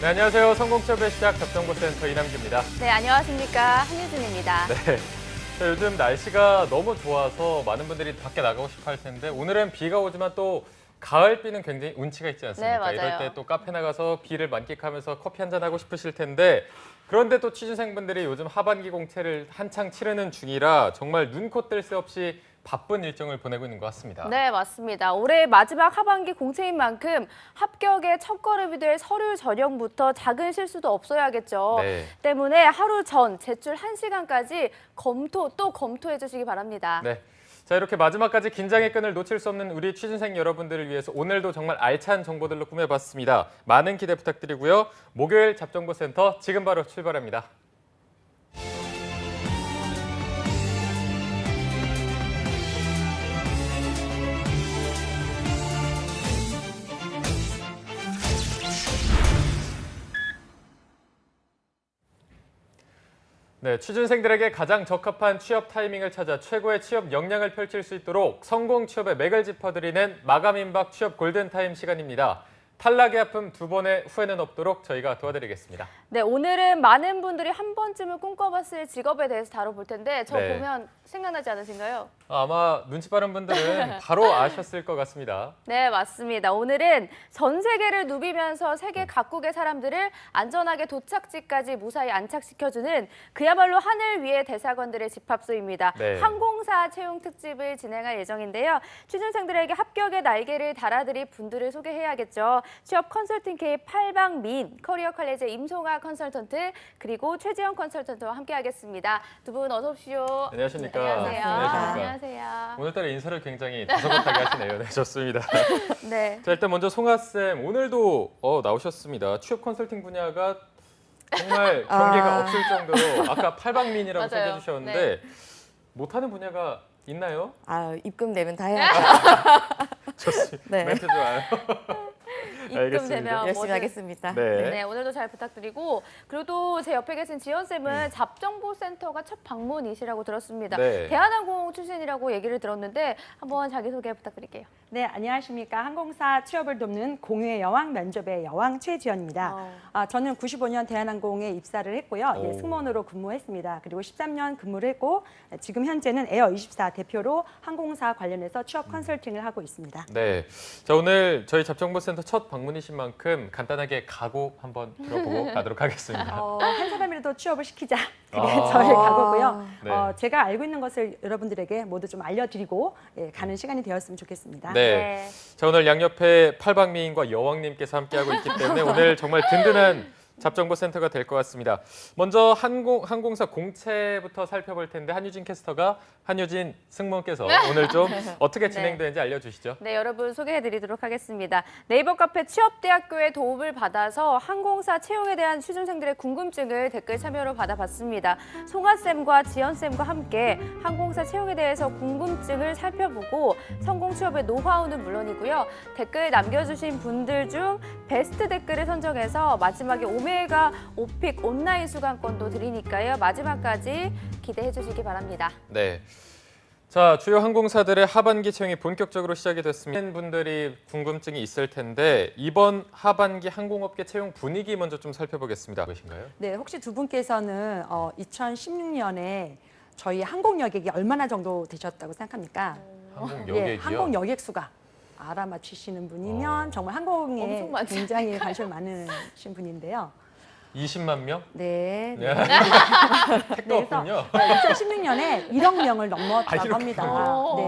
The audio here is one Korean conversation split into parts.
네, 안녕하세요. 성공취업의 시작 접정보센터 이남규입니다. 네, 안녕하십니까. 한유진입니다. 네. 자, 요즘 날씨가 너무 좋아서 많은 분들이 밖에 나가고 싶어 할 텐데 오늘은 비가 오지만 또 가을비는 굉장히 운치가 있지 않습니까? 네. 이럴 때 또 카페 나가서 비를 만끽하면서 커피 한 잔 하고 싶으실 텐데 그런데 또 취준생분들이 요즘 하반기 공채를 한창 치르는 중이라 정말 눈코 뜰 새 없이 바쁜 일정을 보내고 있는 것 같습니다. 네, 맞습니다. 올해 마지막 하반기 공채인 만큼 합격의 첫걸음이 될 서류 전형부터 작은 실수도 없어야겠죠. 네. 때문에 하루 전 제출 1시간까지 검토 또 검토해 주시기 바랍니다. 네. 자 이렇게 마지막까지 긴장의 끈을 놓칠 수 없는 우리 취준생 여러분들을 위해서 오늘도 정말 알찬 정보들로 꾸며봤습니다. 많은 기대 부탁드리고요. 목요일 잡정보센터 지금 바로 출발합니다. 네, 취준생들에게 가장 적합한 취업 타이밍을 찾아 최고의 취업 역량을 펼칠 수 있도록 성공 취업의 맥을 짚어드리는 마감 임박 취업 골든타임 시간입니다. 탈락의 아픔 두 번의 후회는 없도록 저희가 도와드리겠습니다. 네, 오늘은 많은 분들이 한 번쯤은 꿈꿔봤을 직업에 대해서 다뤄볼 텐데 저 네. 보면 생각나지 않으신가요? 아마 눈치 빠른 분들은 바로 아셨을 것 같습니다. 네, 맞습니다. 오늘은 전 세계를 누비면서 세계 각국의 사람들을 안전하게 도착지까지 무사히 안착시켜주는 그야말로 하늘 위의 대사관들의 집합소입니다. 네. 항공사 채용 특집을 진행할 예정인데요. 취준생들에게 합격의 날개를 달아드릴 분들을 소개해야겠죠. 취업 컨설팅 K 팔방민, 커리어 컬리지 임송아 컨설턴트, 그리고 최지영 컨설턴트와 함께하겠습니다. 두 분 어서 오십시오. 안녕하십니까. 안녕하세요. 안녕하십니까. 안녕하세요. 오늘따라 인사를 굉장히 다소곳하게 하시네요. 네, 좋습니다. 네. 자, 일단 먼저 송아쌤 오늘도 어, 나오셨습니다. 취업 컨설팅 분야가 정말 경계가 아. 없을 정도로 아까 팔방민이라고. 소개해 주셨는데 못하는 분야가 있나요? 아 입금 되면 다 해야죠. 좋습니다. 네. 멘트 좋아요. 입금되면 열심히 하겠습니다. 네. 네. 오늘도 잘 부탁드리고 그리고 또 제 옆에 계신 지연 쌤은 잡정보센터가 첫 방문이시라고 들었습니다. 네. 대한항공 출신이라고 얘기를 들었는데 한번 자기소개 부탁드릴게요. 네, 안녕하십니까. 항공사 취업을 돕는 공유의 여왕 면접의 여왕 최지연입니다. 어. 아, 저는 95년 대한항공에 입사를 했고요. 오. 예, 승무원으로 근무했습니다. 그리고 13년 근무를 했고 지금 현재는 에어24 대표로 항공사 관련해서 취업 컨설팅을 하고 있습니다. 네. 자, 오늘 저희 잡정보센터 첫 방문이신 만큼 간단하게 각오 한번 들어보고 가도록 하겠습니다. 어, 한 사람이라도 취업을 시키자. 그게 아. 저의 각오고요. 네. 어, 제가 알고 있는 것을 여러분들에게 모두 좀 알려드리고 예, 가는 시간이 되었으면 좋겠습니다. 네. 자, 오늘 양옆에 팔방미인과 여왕님께서 함께하고 있기 때문에 오늘 정말 든든한 잡정보센터가 될 것 같습니다. 먼저 항공, 항공사 공채부터 살펴볼 텐데 한유진 캐스터가 한유진 승무원께서 오늘 좀 어떻게 네. 진행되는지 알려주시죠. 네, 여러분 소개해드리도록 하겠습니다. 네이버 카페 취업대학교의 도움을 받아서 항공사 채용에 대한 취준생들의 궁금증을 댓글 참여로 받아봤습니다. 송아쌤과 지연쌤과 함께 항공사 채용에 대해서 궁금증을 살펴보고 성공 취업의 노하우는 물론이고요. 댓글 남겨주신 분들 중 베스트 댓글을 선정해서 마지막에 오 메가 오픽 온라인 수강권도 드리니까요. 마지막까지 기대해 주시기 바랍니다. 네. 자, 주요 항공사들의 하반기 채용이 본격적으로 시작이 됐습니다. 많은 분들이 궁금증이 있을 텐데 이번 하반기 항공업계 채용 분위기 먼저 좀 살펴보겠습니다. 무엇인가요? 네, 혹시 두 분께서는 어, 2016년에 저희 항공 여객이 얼마나 정도 되셨다고 생각합니까? 항공 예, 여객이요. 항공 여객 수가 알아맞히시는 분이면 어. 정말 항공에 엄청 많죠. 굉장히 관심이 많으신 분인데요. 20만 명? 네. 네. 택도 그래서 없군요. 2016년에 1억 명을 아, 넘었다고 합니다. 많아요? 네,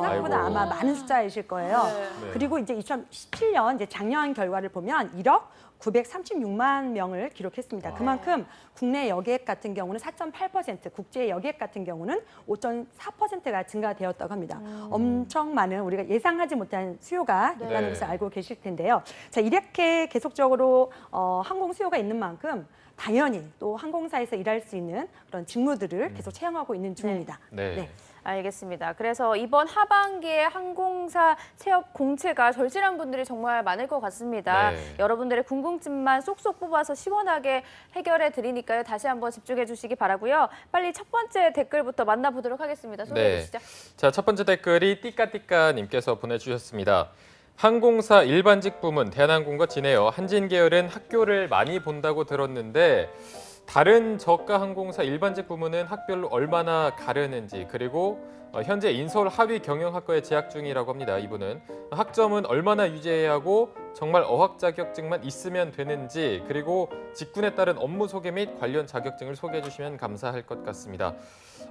생각보다 아이고. 아마 많은 숫자이실 거예요. 네. 그리고 이제 2017년 이제 작년 결과를 보면 1억 936만 명을 기록했습니다. 와. 그만큼 국내 여객 같은 경우는 4.8%, 국제 여객 같은 경우는 5.4%가 증가되었다고 합니다. 엄청 많은 우리가 예상하지 못한 수요가 네. 있다는 네. 것을 알고 계실 텐데요. 자, 이렇게 계속적으로 어, 항공 수요가 있는 만큼 당연히 또 항공사에서 일할 수 있는 그런 직무들을 계속 채용하고 있는 중입니다. 네. 네. 알겠습니다. 그래서 이번 하반기에 항공사 취업 공채가 절실한 분들이 정말 많을 것 같습니다. 네. 여러분들의 궁금증만 쏙쏙 뽑아서 시원하게 해결해 드리니까요. 다시 한번 집중해 주시기 바라고요. 빨리 첫 번째 댓글부터 만나보도록 하겠습니다. 소개해 네. 주시죠. 자, 첫 번째 댓글이 띠까띠까 님께서 보내주셨습니다. 항공사 일반직 부문 대한항공과 진에어 한진 계열은 학교를 많이 본다고 들었는데 다른 저가 항공사 일반직 부문은 학별로 얼마나 가르는지 그리고 어, 현재 인서울 하위 경영학과에 재학 중이라고 합니다. 이분은 학점은 얼마나 유지해야 하고 정말 어학 자격증만 있으면 되는지 그리고 직군에 따른 업무 소개 및 관련 자격증을 소개해 주시면 감사할 것 같습니다.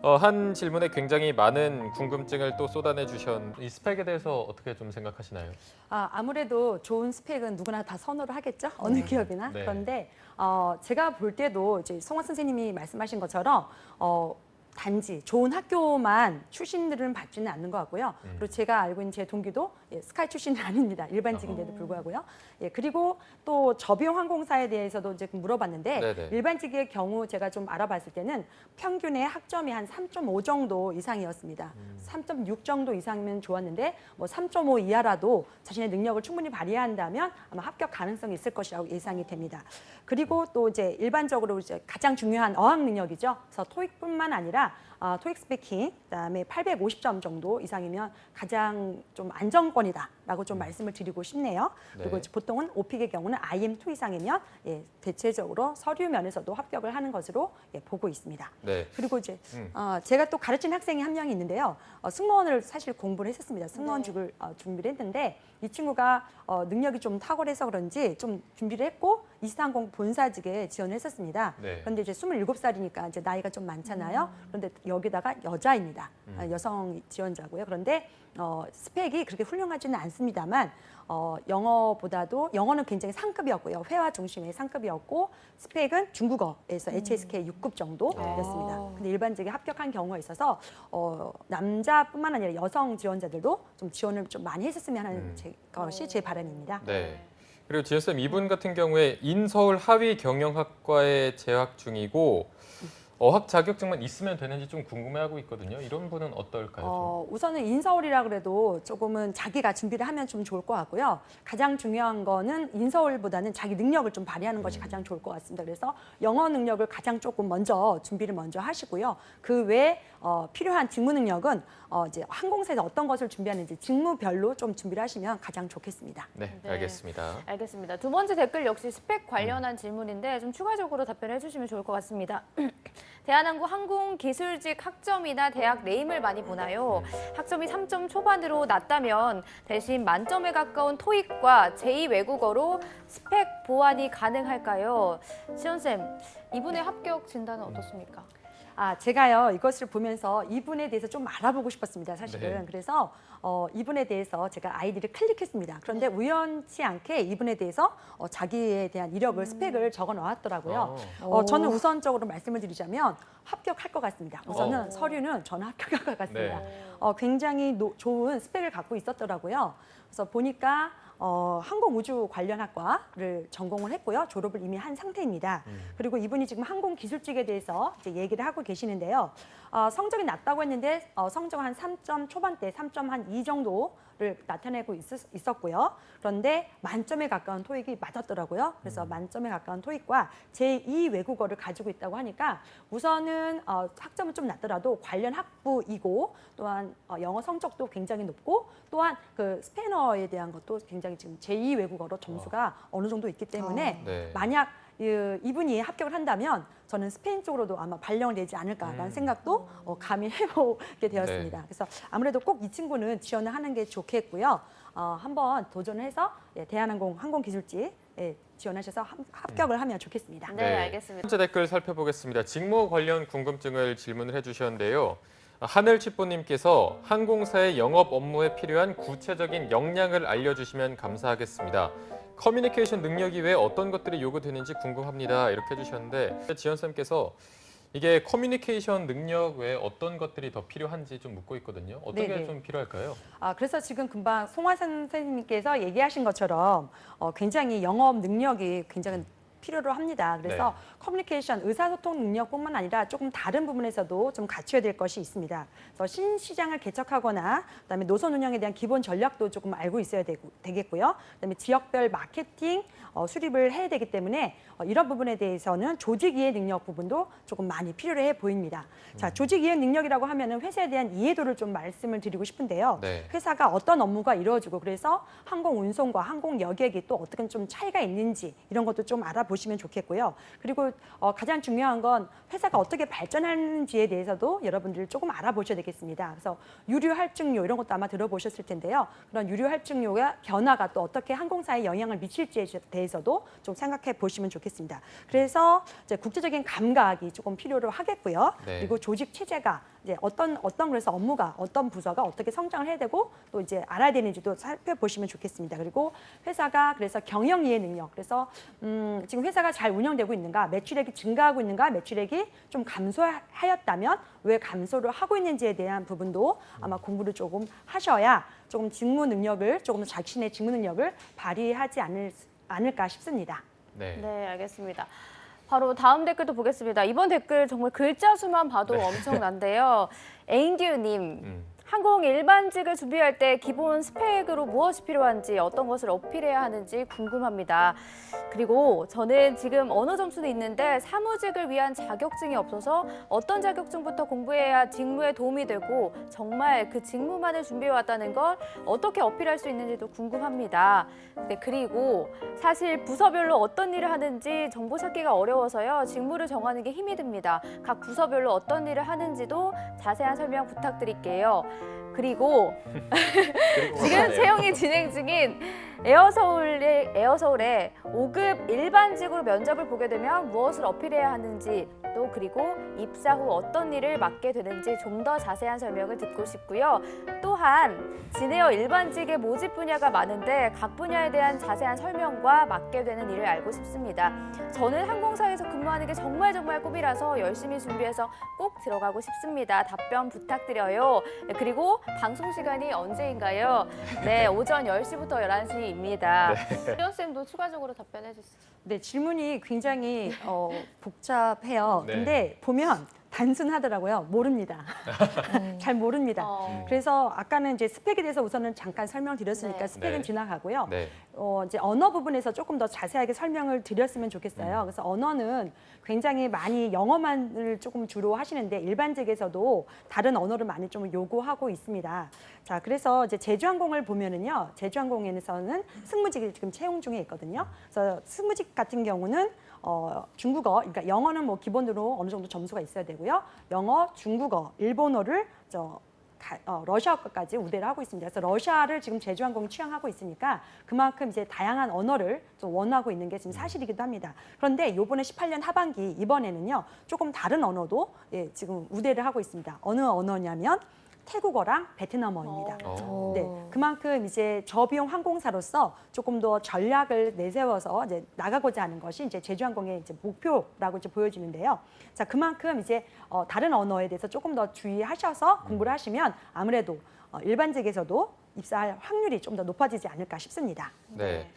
어, 한 질문에 굉장히 많은 궁금증을 또 쏟아내 주셨. 이 스펙에 대해서 어떻게 좀 생각하시나요? 아, 아무래도 좋은 스펙은 누구나 다 선호를 하겠죠. 어느 기업이나. 네. 그런데 어, 제가 볼 때도 이제 송화 선생님이 말씀하신 것처럼 어, 단지 좋은 학교만 출신들은 받지는 않는 것 같고요. 음. 그리고 제가 알고 있는 제 동기도 예, 스카이 출신은 아닙니다. 일반직인데도 불구하고요. 예, 그리고 또 저비용 항공사에 대해서도 이제 물어봤는데 네네. 일반직의 경우 제가 좀 알아봤을 때는 평균의 학점이 한 3.5 정도 이상이었습니다. 음. 3.6 정도 이상이면 좋았는데 뭐 3.5 이하라도 자신의 능력을 충분히 발휘한다면 아마 합격 가능성이 있을 것이라고 예상이 됩니다. 그리고 또 이제 일반적으로 이제 가장 중요한 어학 능력이죠. 그래서 토익뿐만 아니라 어, 토익 스피킹 그다음에 850점 정도 이상이면 가장 좀 안정권이다라고 좀 말씀을 드리고 싶네요. 그리고 네. 이제 보통은 오픽의 경우는 IM2 이상이면 예, 대체적으로 서류 면에서도 합격을 하는 것으로 예, 보고 있습니다. 네. 그리고 이제 음. 어, 제가 또 가르친 학생이 한 명이 있는데요. 어, 승무원을 사실 공부를 했었습니다. 승무원직을 어, 준비를 했는데 이 친구가 어, 능력이 좀 탁월해서 그런지 좀 준비를 했고 이스타항공 본사직에 지원을 했었습니다. 네. 그런데 이제 27살이니까 이제 나이가 좀 많잖아요. 그런데 여기다가 여자입니다. 음. 아, 여성 지원자고요. 그런데 어, 스펙이 그렇게 훌륭하지는 않습니다만 어, 영어보다도 영어는 굉장히 상급이었고요. 회화 중심의 상급이었고 스펙은 중국어에서 HSK 6급 정도였습니다. 아. 근데 일반직에 합격한 경우가 있어서 어, 남자뿐만 아니라 여성 지원자들도 좀 지원을 좀 많이 했었으면 하는 음. 제, 것이 제 바람입니다. 네. 그리고 지현 쌤 이분 같은 경우에 인서울 하위 경영학과에 재학 중이고 어학 자격증만 있으면 되는지 좀 궁금해하고 있거든요. 이런 분은 어떨까요? 좀? 어, 우선은 인서울이라 그래도 조금은 자기가 준비를 하면 좀 좋을 것 같고요. 가장 중요한 거는 인서울보다는 자기 능력을 좀 발휘하는 것이 가장 좋을 것 같습니다. 그래서 영어 능력을 가장 조금 먼저 준비를 먼저 하시고요. 그 외에 어, 필요한 직무 능력은 어, 이제 항공사에서 어떤 것을 준비하는지 직무별로 좀 준비를 하시면 가장 좋겠습니다. 네, 네. 알겠습니다. 알겠습니다. 두 번째 댓글 역시 스펙 관련한 질문인데 좀 추가적으로 답변해 주시면 좋을 것 같습니다. 대한항공 항공기술직 학점이나 대학 네임을 많이 보나요? 학점이 3점 초반으로 낮다면 대신 만점에 가까운 토익과 제2 외국어로 스펙 보완이 가능할까요? 시연쌤, 이분의 합격 진단은 어떻습니까? 아, 제가요 이것을 보면서 이분에 대해서 좀 알아보고 싶었습니다, 사실은. 네. 그래서 어, 이분에 대해서 제가 아이디를 클릭했습니다. 그런데 우연치 않게 이분에 대해서 어, 자기에 대한 이력을 스펙을 적어 놓았더라고요. 어. 어, 저는 우선적으로 말씀을 드리자면 합격할 것 같습니다. 우선은 어. 서류는 저는 합격할 것 같습니다. 네. 어, 굉장히 노- 좋은 스펙을 갖고 있었더라고요. 그래서 보니까 어, 항공우주 관련 학과를 전공을 했고요. 졸업을 이미 한 상태입니다. 음. 그리고 이분이 지금 항공기술직에 대해서 이제 얘기를 하고 계시는데요. 어, 성적이 낮다고 했는데 어, 성적 한 3점 초반대, 3점 한 2 정도를 나타내고 있, 었고요 그런데 만점에 가까운 토익이 맞았더라고요. 그래서 만점에 가까운 토익과 제2 외국어를 가지고 있다고 하니까 우선은 어, 학점은 좀 낮더라도 관련 학부이고 또한 어, 영어 성적도 굉장히 높고 또한 그 스페인어에 대한 것도 굉장히 지금 제2 외국어로 점수가 어 느 정도 있기 때문에 네. 만약 이- 이분이 합격을 한다면 저는 스페인 쪽으로도 아마 발령을 내지 않을까라는 음. 생각도 어, 감히 해보게 되었습니다. 네. 그래서 아무래도 꼭 이 친구는 지원을 하는 게 좋겠고요. 어, 한번 도전을 해서 예, 대한항공 항공기술직 예, 지원하셔서 함- 합격을 하면 좋겠습니다. 네, 알겠습니다. 첫 번째 댓글 살펴보겠습니다. 직무 관련 궁금증을 질문을 해주셨는데요. 하늘치뽀님께서 항공사의 영업 업무에 필요한 구체적인 역량을 알려주시면 감사하겠습니다. 커뮤니케이션 능력 이외에 어떤 것들이 요구되는지 궁금합니다. 이렇게 해주셨는데 지연쌤께서 이게 커뮤니케이션 능력 외에 어떤 것들이 더 필요한지 좀 묻고 있거든요. 어떤 게 네네. 좀 필요할까요? 아, 그래서 지금 금방 송화 선생님께서 얘기하신 것처럼 어, 굉장히 영업 능력이 굉장히 필요로 합니다. 그래서 커뮤니케이션, 의사소통 능력뿐만 아니라 조금 다른 부분에서도 좀 갖춰야 될 것이 있습니다. 그래서 신시장을 개척하거나 그다음에 노선 운영에 대한 기본 전략도 조금 알고 있어야 되고, 되겠고요. 그다음에 지역별 마케팅 어, 수립을 해야 되기 때문에 어, 이런 부분에 대해서는 조직 이해 능력 부분도 조금 많이 필요해 보입니다. 자, 조직 이해 능력이라고 하면은 회사에 대한 이해도를 좀 말씀을 드리고 싶은데요. 네. 회사가 어떤 업무가 이루어지고 그래서 항공 운송과 항공 여객이 또 어떻게 좀 차이가 있는지 이런 것도 좀 알아 보시면 좋겠고요. 그리고 어, 가장 중요한 건 회사가 어떻게 발전하는지에 대해서도 여러분들 조금 알아보셔야 되겠습니다. 그래서 유류 할증료 이런 것도 아마 들어보셨을 텐데요. 그런 유류 할증료가 변화가 또 어떻게 항공사에 영향을 미칠지에 대해서도 좀 생각해 보시면 좋겠습니다. 그래서 이제 국제적인 감각이 조금 필요로 하겠고요. 네. 그리고 조직 체제가 이제 어떤 어떤 그래서 업무가 어떤 부서가 어떻게 성장을 해야 되고 또 이제 알아야 되는지도 살펴보시면 좋겠습니다. 그리고 회사가 그래서 경영 이해 능력 그래서 음, 지금 회사가 잘 운영되고 있는가 매출액이 증가하고 있는가 매출액이 좀 감소하였다면 왜 감소를 하고 있는지에 대한 부분도 아마 공부를 조금 하셔야 조금 직무 능력을 조금 더 자신의 직무 능력을 발휘하지 않을, 않을까 싶습니다. 네. 네, 알겠습니다. 바로 다음 댓글도 보겠습니다. 이번 댓글 정말 글자 수만 봐도 엄청난데요. 에인듀님. 음. 항공 일반직을 준비할 때 기본 스펙으로 무엇이 필요한지 어떤 것을 어필해야 하는지 궁금합니다. 그리고 저는 지금 언어 점수는 있는데 사무직을 위한 자격증이 없어서 어떤 자격증부터 공부해야 직무에 도움이 되고 정말 그 직무만을 준비해 왔다는 걸 어떻게 어필할 수 있는지도 궁금합니다. 네, 그리고 사실 부서별로 어떤 일을 하는지 정보 찾기가 어려워서요. 직무를 정하는 게 힘이 듭니다. 각 부서별로 어떤 일을 하는지도 자세한 설명 부탁드릴게요. 그리고 지금 네. 채용이 진행 중인 에어서울의 에어서울에 5급 일반직으로 면접을 보게 되면 무엇을 어필해야 하는지 또 그리고 입사 후 어떤 일을 맡게 되는지 좀 더 자세한 설명을 듣고 싶고요. 또한 진에어 일반직의 모집 분야가 많은데 각 분야에 대한 자세한 설명과 맡게 되는 일을 알고 싶습니다. 저는 항공사에서 근무하는 게 정말 정말 꿈이라서 열심히 준비해서 꼭 들어가고 싶습니다. 답변 부탁드려요. 네, 그리고 방송 시간이 언제인가요? 네, 오전 10시부터 11시 입니다. 수연 쌤도 추가적으로 답변해 주세요. 네, 질문이 굉장히 어, 복잡해요. 네. 근데 보면 단순하더라고요. 모릅니다. 잘 모릅니다. 어. 그래서 아까는 이제 스펙에 대해서 우선은 잠깐 설명드렸으니까 네. 스펙은 네. 지나가고요. 네. 어, 이제 언어 부분에서 조금 더 자세하게 설명을 드렸으면 좋겠어요. 그래서 언어는 굉장히 많이 영어만을 조금 주로 하시는데 일반직에서도 다른 언어를 많이 좀 요구하고 있습니다. 자, 그래서 이제 제주항공을 보면은요, 제주항공에서는 승무직이 지금 채용 중에 있거든요. 그래서 승무직 같은 경우는 어, 중국어, 그러니까 영어는 뭐 기본으로 어느 정도 점수가 있어야 되고요. 영어, 중국어, 일본어를 저 가- 어, 러시아어까지 우대를 하고 있습니다. 그래서 러시아를 지금 제주항공이 취향하고 있으니까 그만큼 이제 다양한 언어를 좀 원하고 있는 게 지금 사실이기도 합니다. 그런데 이번에 18년 하반기 이번에는요 조금 다른 언어도 예, 지금 우대를 하고 있습니다. 어느 언어냐면 태국어랑 베트남어입니다. 어. 네, 그만큼 이제 저비용 항공사로서 조금 더 전략을 내세워서 이제 나가고자 하는 것이 이제 제주항공의 이제 목표라고 이제 보여지는데요. 자, 그만큼 이제 어, 다른 언어에 대해서 조금 더 주의하셔서 공부를 하시면 아무래도 어, 일반직에서도 입사할 확률이 좀 더 높아지지 않을까 싶습니다. 네. 자,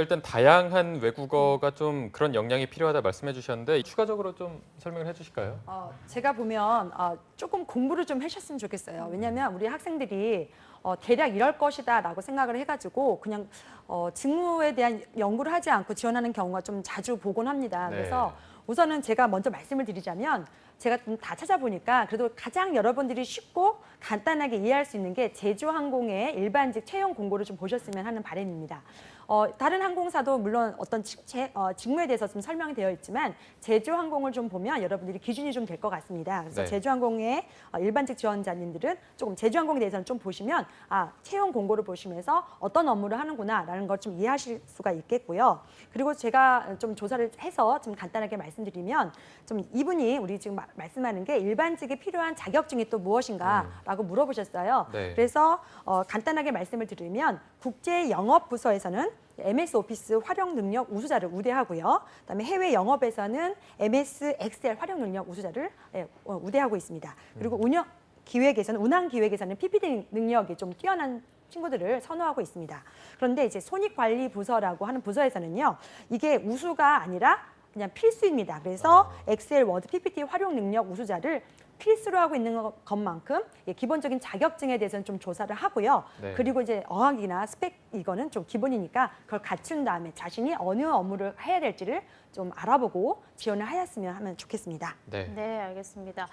일단 다양한 외국어가 좀 그런 역량이 필요하다 말씀해 주셨는데 추가적으로 좀 설명을 해 주실까요? 어, 제가 보면 어, 조금 공부를 좀 하셨으면 좋겠어요. 왜냐하면 우리 학생들이 어, 대략 이럴 것이다 라고 생각을 해가지고 그냥 어, 직무에 대한 연구를 하지 않고 지원하는 경우가 좀 자주 보곤 합니다. 네. 그래서 우선은 제가 먼저 말씀을 드리자면 제가 좀 다 찾아보니까 그래도 가장 여러분들이 쉽고 간단하게 이해할 수 있는 게 제주항공의 일반직 채용 공고를 좀 보셨으면 하는 바람입니다. 어, 다른 항공사도 물론 어떤 직, 제, 어, 직무에 대해서 좀 설명이 되어 있지만 제주항공을 좀 보면 여러분들이 기준이 좀 될 것 같습니다. 그래서 네. 제주항공의 어, 일반직 지원자님들은 조금 제주항공에 대해서는 좀 보시면 아 채용 공고를 보시면서 어떤 업무를 하는구나라는 걸 좀 이해하실 수가 있겠고요. 그리고 제가 좀 조사를 해서 좀 간단하게 말씀드리면 좀 이분이 우리 지금 마- 말씀하는 게 일반직에 필요한 자격증이 또 무엇인가라고 물어보셨어요. 네. 그래서 어, 간단하게 말씀을 드리면 국제 영업 부서에서는 MS 오피스 활용 능력 우수자를 우대하고요. 그다음에 해외 영업에서는 MS 엑셀 활용 능력 우수자를 예, 어, 우대하고 있습니다. 그리고 운영 기획에서는 운항 기획에서는 PPT 능력이 좀 뛰어난 친구들을 선호하고 있습니다. 그런데 이제 손익관리 부서라고 하는 부서에서는요, 이게 우수가 아니라 그냥 필수입니다. 그래서 엑셀, 워드, PPT 활용 능력 우수자를 필수로 하고 있는 것- 것만큼 예, 기본적인 자격증에 대해서는 좀 조사를 하고요. 네. 그리고 이제 어학이나 스펙 이거는 좀 기본이니까 그걸 갖춘 다음에 자신이 어느 업무를 해야 될지를 좀 알아보고 지원을 하였으면 하면 좋겠습니다. 네. 네, 알겠습니다.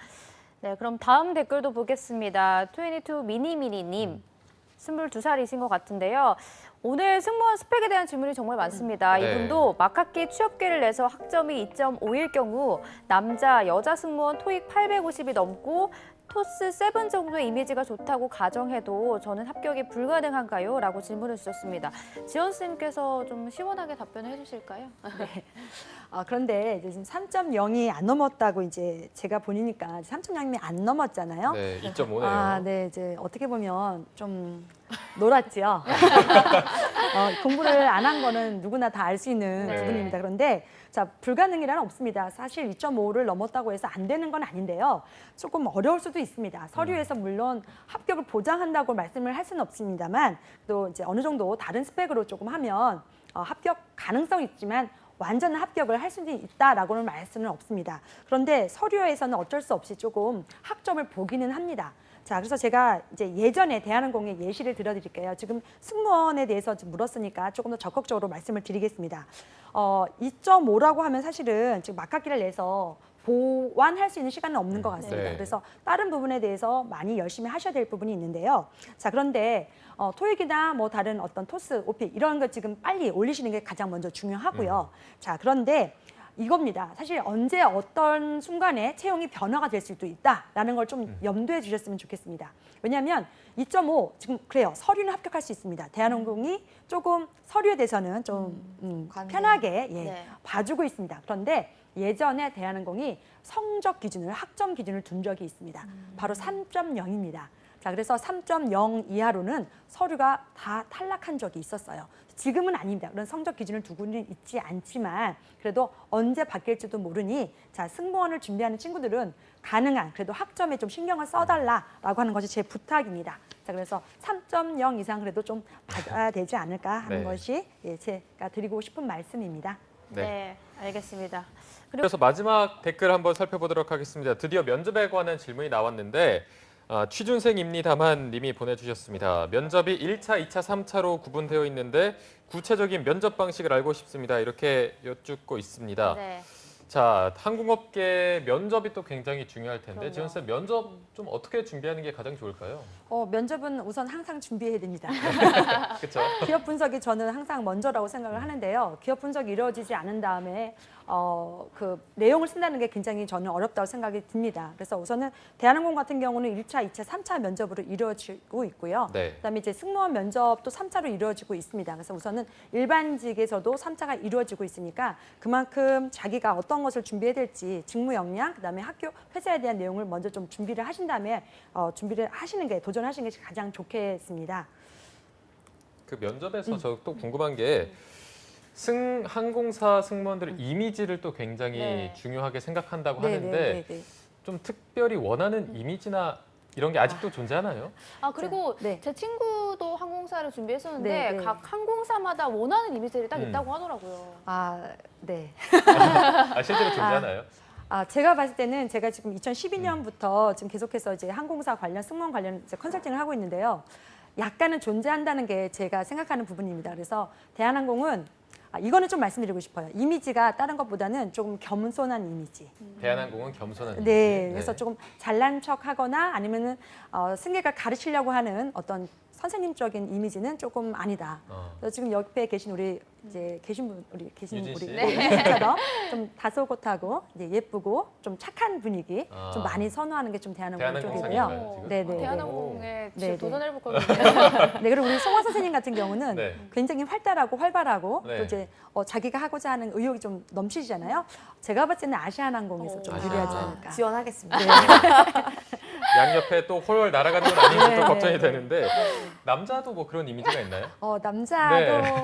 네, 그럼 다음 댓글도 보겠습니다. 22 미니미니님. 22살이신 것 같은데요. 오늘 승무원 스펙에 대한 질문이 정말 많습니다. 네. 이분도 막학기 취업계를 내서 학점이 2.5일 경우 남자, 여자 승무원 토익 850이 넘고 토스 7 정도의 이미지가 좋다고 가정해도 저는 합격이 불가능한가요? 라고 질문을 주셨습니다. 지원 쌤께서 좀 시원하게 답변을 해주실까요? 아, 그런데 이제 지금 3.0이 안 넘었다고 이제 제가 보니까 3.0이 안 넘었잖아요. 네, 2.5네요. 아, 네, 이제 어떻게 보면 좀 놀았죠. 어, 공부를 안 한 거는 누구나 다 알 수 있는 네. 부분입니다. 그런데 자 불가능이란 없습니다. 사실 2.5를 넘었다고 해서 안 되는 건 아닌데요. 조금 어려울 수도 있습니다. 서류에서 물론 합격을 보장한다고 말씀을 할 수는 없습니다만 또 이제 어느 정도 다른 스펙으로 조금 하면 어, 합격 가능성이 있지만 완전 합격을 할 수는 있다라고는 말 수는 없습니다. 그런데 서류에서는 어쩔 수 없이 조금 학점을 보기는 합니다. 자, 그래서 제가 이제 예전에 대한항공의 예시를 들어드릴게요. 지금 승무원에 대해서 지금 물었으니까 조금 더 적극적으로 말씀을 드리겠습니다. 어, 2.5라고 하면 사실은 지금 막학기를 내서 보완할 수 있는 시간은 없는 것 같습니다. 네. 그래서 다른 부분에 대해서 많이 열심히 하셔야 될 부분이 있는데요. 자, 그런데 어, 토익이나 뭐 다른 어떤 토스, 오피 이런 거 지금 빨리 올리시는 게 가장 먼저 중요하고요. 자, 그런데 이겁니다. 사실 언제 어떤 순간에 채용이 변화가 될 수도 있다라는 걸 좀 염두에 주셨으면 좋겠습니다. 왜냐하면 2.5 지금 그래요. 서류는 합격할 수 있습니다. 대한항공이 조금 서류에 대해서는 좀 음, 관대. 편하게 예, 네. 봐주고 있습니다. 그런데 예전에 대한항공이 성적 기준을 학점 기준을 둔 적이 있습니다. 바로 3.0입니다. 자, 그래서 3.0 이하로는 서류가 다 탈락한 적이 있었어요. 지금은 아닙니다. 그런 성적 기준을 두고는 있지 않지만 그래도 언제 바뀔지도 모르니 자 승무원을 준비하는 친구들은 가능한 그래도 학점에 좀 신경을 써달라라고 하는 것이 제 부탁입니다. 자 그래서 3.0 이상 그래도 좀 받아야 되지 않을까 하는 네. 것이 예, 제가 드리고 싶은 말씀입니다. 네. 네, 알겠습니다. 그래서 마지막 댓글 한번 살펴보도록 하겠습니다. 드디어 면접에 관한 질문이 나왔는데 아, 취준생입니다만 님이 보내주셨습니다. 면접이 1차, 2차, 3차로 구분되어 있는데 구체적인 면접 방식을 알고 싶습니다. 이렇게 여쭙고 있습니다. 네. 자, 항공업계 면접이 또 굉장히 중요할 텐데 그럼요. 지원 쌤 면접 좀 어떻게 준비하는 게 가장 좋을까요? 어, 면접은 우선 항상 준비해야 됩니다. 그렇죠? 기업 분석이 저는 항상 먼저라고 생각을 하는데요. 기업 분석이 이루어지지 않은 다음에 어, 그 내용을 쓴다는 게 굉장히 저는 어렵다고 생각이 듭니다. 그래서 우선은 대한항공 같은 경우는 1차, 2차, 3차 면접으로 이루어지고 있고요. 네. 그다음에 이제 승무원 면접도 3차로 이루어지고 있습니다. 그래서 우선은 일반직에서도 3차가 이루어지고 있으니까 그만큼 자기가 어떤 것을 준비해야 될지 직무 역량, 그다음에 학교 회사에 대한 내용을 먼저 좀 준비를 하신 다음에 어, 준비를 하시는 게 도전하시는 게 가장 좋겠습니다. 그 음. 면접에서 저또 궁금한 게 승 항공사 승무원들의 이미지를 또 굉장히 네. 중요하게 생각한다고 네, 하는데 네, 네, 네. 좀 특별히 원하는 이미지나 이런 게 아직도 존재하나요? 아 그리고 네. 제 친구도 항공사를 준비했었는데 네, 네. 각 항공사마다 원하는 이미지들이 딱 음. 있다고 하더라고요. 아, 네. 아, 실제로 존재하나요? 아, 제가 봤을 때는 제가 지금 2012년부터 지금 계속해서 이제 항공사 관련 승무원 관련 이제 컨설팅을 하고 있는데요. 약간은 존재한다는 게 제가 생각하는 부분입니다. 그래서 대한항공은 아, 이거는 좀 말씀드리고 싶어요. 이미지가 다른 것보다는 조금 겸손한 이미지. 대한항공은 겸손한 네, 이미지. 그래서 조금 잘난 척하거나 아니면은 어, 승객을 가르치려고 하는 어떤 선생님적인 이미지는 조금 아니다. 어. 그래서 지금 옆에 계신 우리 이제 계신 분 우리 계신 유진 우리 씨. 분처럼 좀 다소곳하고 이제 예쁘고 좀 착한 분위기 아. 좀 많이 선호하는 게 좀 대한항공 대한항공 쪽이고요. 지금? 네, 네, 네. 대한항공에 네, 네. 도전해 볼 거거든요. 네, 그리고 우리 송화 선생님 같은 경우는 네. 굉장히 활달하고 활발하고 네. 또 이제 어, 자기가 하고자 하는 의욕이 좀 넘치시잖아요. 제가 봤을 때는 아시아나항공에서 좀 오. 유리하지 아. 않을까. 지원하겠습니다. 네. 양옆에 또 홀월 날아가는 건 아닌지 네, 또 네, 걱정이 네. 되는데 남자도 뭐 그런 이미지가 있나요? 어, 남자도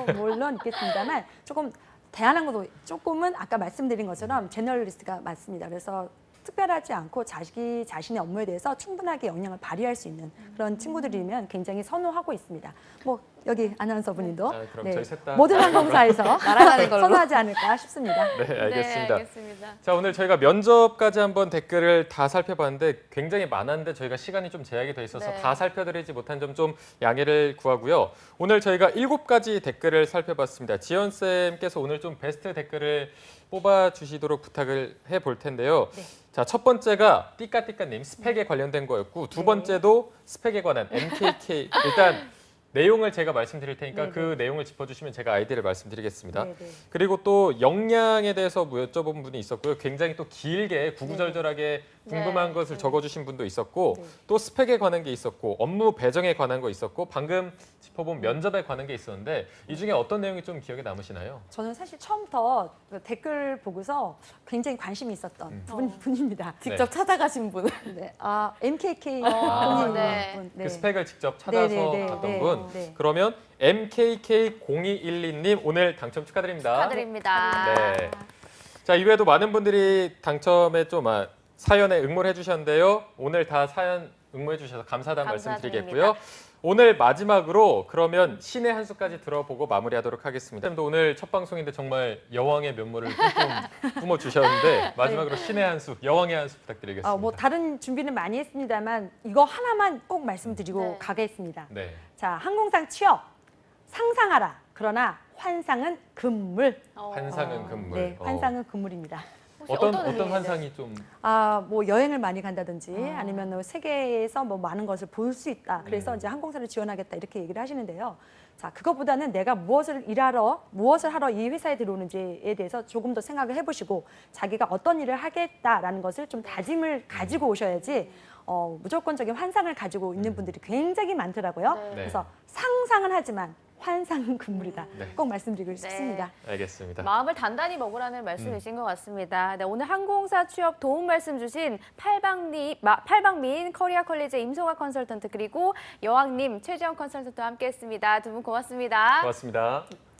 네. 물론 있겠습니다만 조금 대한항공도 조금은 아까 말씀드린 것처럼 제너럴리스트가 맞습니다. 그래서 특별하지 않고 자기 자신의 업무에 대해서 충분하게 역량을 발휘할 수 있는 그런 친구들이면 굉장히 선호하고 있습니다. 뭐 여기 아나운서분님도 아, 그럼 저희 셋다 모든 항공사에서 날아가는 걸로. 선호하지 않을까 싶습니다. 네, 알겠습니다. 네, 알겠습니다. 자, 오늘 저희가 면접까지 한번 댓글을 다 살펴봤는데 굉장히 많았는데 저희가 시간이 좀 제약이 돼 있어서 네. 다 살펴드리지 못한 점 좀 양해를 구하고요. 오늘 저희가 일곱 가지 댓글을 살펴봤습니다. 지연 쌤께서 오늘 좀 베스트 댓글을 뽑아 주시도록 부탁을 해 볼 텐데요. 네. 자, 첫 번째가 띠까띠까님 스펙에 관련된 거였고 두 네. 번째도 스펙에 관한 MKK 일단 내용을 제가 말씀드릴 테니까 네, 그 내용을 짚어주시면 제가 아이디를 말씀드리겠습니다. 네, 네. 그리고 또 역량에 대해서 뭐 여쭤본 분이 있었고요. 굉장히 또 길게 구구절절하게 궁금한 네. 것을 적어주신 분도 있었고 네. 또 스펙에 관한 게 있었고 업무 배정에 관한 거 있었고 방금 짚어본 면접에 관한 게 있었는데 이 중에 어떤 내용이 좀 기억에 남으시나요? 저는 사실 처음부터 그 댓글 보고서 굉장히 관심이 있었던 음. 분, 어. 분입니다. 직접 찾아가신 분. 네, 아 MKK 아, 분이 네. 분, 네. 그 스펙을 직접 찾아서 네, 네, 네, 네. 분. 네. 그러면 MKK0212님 오늘 당첨 축하드립니다. 축하드립니다. 네. 자 이외에도 많은 분들이 당첨에 좀 아, 사연에 응모를 해주셨는데요. 오늘 다 사연 응모해 주셔서 감사하다는 감사드립니다. 말씀 드리겠고요. 오늘 마지막으로 그러면 신의 한 수까지 들어보고 마무리하도록 하겠습니다. 오늘 첫 방송인데 정말 여왕의 면모를 뿜뿜 뿜어 주셨는데 마지막으로 신의 한 수, 여왕의 한 수 부탁드리겠습니다. 어, 뭐 다른 준비는 많이 했습니다만 이거 하나만 꼭 말씀드리고 네. 가겠습니다. 네. 자, 항공상 취업 상상하라. 그러나 환상은 금물. 어. 환상은 금물. 네, 어. 환상은 금물입니다. 어떤 어떤? 환상이 좀 아, 뭐 여행을 많이 간다든지 아. 아니면 뭐 세계에서 뭐 많은 것을 볼 수 있다. 그래서 음. 이제 항공사를 지원하겠다 이렇게 얘기를 하시는데요. 자, 그것보다는 내가 무엇을 일하러 무엇을 하러 이 회사에 들어오는지에 대해서 조금 더 생각을 해보시고 자기가 어떤 일을 하겠다라는 것을 좀 다짐을 가지고 오셔야지 어, 무조건적인 환상을 가지고 있는 분들이 굉장히 많더라고요. 네. 그래서 상상은 하지만 환상은 금물이다. 네. 꼭 말씀드리고 싶습니다. 알겠습니다. 마음을 단단히 먹으라는 말씀이신 것 같습니다. 네, 오늘 항공사 취업 도움 말씀 주신 팔방리, 마, 팔방미인 커리어 컬리지 임송아 컨설턴트 그리고 여왕님 최지영 컨설턴트와 함께했습니다. 두 분 고맙습니다. 고맙습니다.